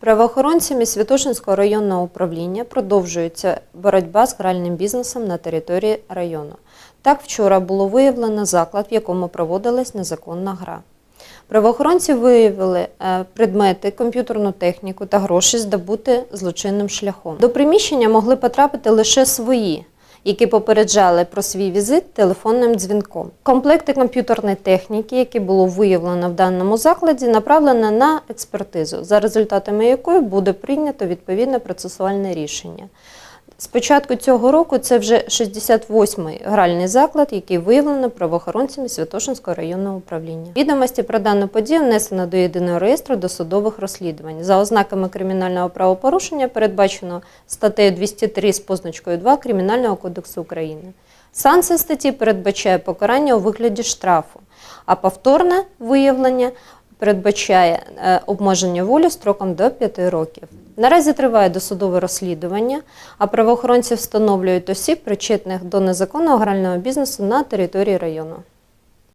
Правоохоронцями Святошинського районного управління продовжується боротьба з гральним бізнесом на території району. Так, вчора було виявлено заклад, в якому проводилась незаконна гра. Правоохоронці виявили е, предмети, комп'ютерну техніку та гроші, здобути злочинним шляхом. До приміщення могли потрапити лише свої, які попереджали про свій візит телефонним дзвінком. Комплекти комп'ютерної техніки, які було виявлено в даному закладі, направлено на експертизу, за результатами якої буде прийнято відповідне процесуальне рішення. З початку цього року це вже 68-й гральний заклад, який виявлено правоохоронцями Святошинського районного управління. Відомості про дану подію внесено до єдиного реєстру досудових розслідувань. За ознаками кримінального правопорушення передбачено статтею 203 з позначкою 2 Кримінального кодексу України. Санкція статті передбачає покарання у вигляді штрафу, а повторне виявлення передбачає е, обмеження волі строком до 5 років. Наразі триває досудове розслідування, а правоохоронці встановлюють осіб, причетних до незаконного грального бізнесу на території району.